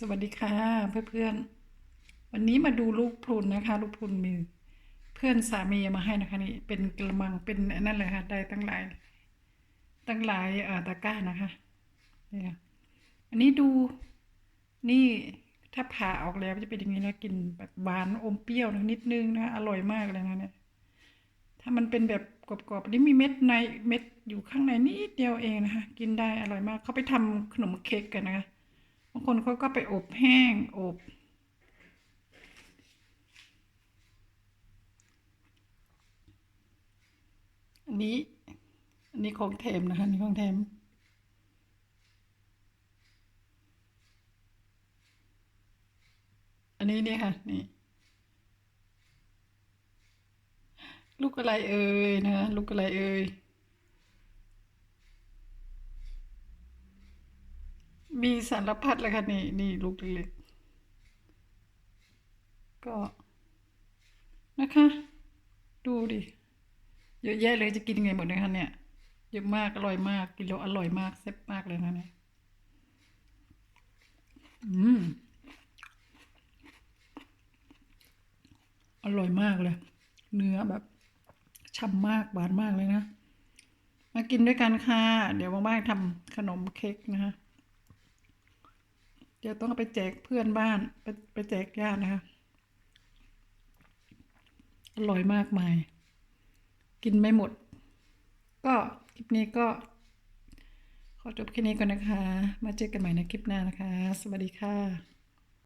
สวัสดีค่ะเพื่อนๆ วันนี้มาดูลูกพรุนนะคะ ลูกพรุนมีเพื่อนสามีมาให้นะคะนี่เป็นกระมังเป็นนั่นเลยค่ะได้ตั้งหลาย ตั้งหลายอ่อตะกร้านะคะนี่ค่ะอันนี้ดูนี่ถ้าผ่าออกแล้วจะเป็นอย่างนี้นะกินแบบหวานอมเปรี้ยวนิดนึงนะคะอร่อยมากเลยนะเนี่ยถ้ามันเป็นแบบกรอบๆอันนี้มีเม็ดในเม็ดอยู่ข้างในนิดเดียวเองนะคะ กินได้อร่อยมากเขาไปทำขนมเค้กกันนะคะางคนเขาก็ไปอบแห้งอบอันนี้ อันนี้ของแถมนะคะนี่ของแถมอันนี้เนี่ยค่ะ นี่ ลูกอะไรเอ่ยนะคะลูกอะไรเอ่ย มีสารพัดเลยค่ะนี่นี่ลูกเล็กๆก็นะคะ ดูดิเยอะแยะเลยจะกินยังไงหมดนะคะเนี่ยเยอะมากอร่อยมากกินแล้วอร่อยมากแซ่บมากเลยนะเนี่ยอืมอร่อยมากเลย เนื้อแบบฉ่ำมากหวานมากเลยนะ มากินด้วยกันค่ะ เดี๋ยวว่างๆทำขนมเค้กนะคะ เดี๋ยวต้องไปแจกเพื่อนบ้าน ไปไปแจกญาตินะคะ อร่อยมากมาย กินไม่หมด ก็คลิปนี้ก็ ขอจบแค่นี้ก่อนนะคะ มาเจอกันใหม่ในคลิปหน้านะคะ สวัสดีค่ะ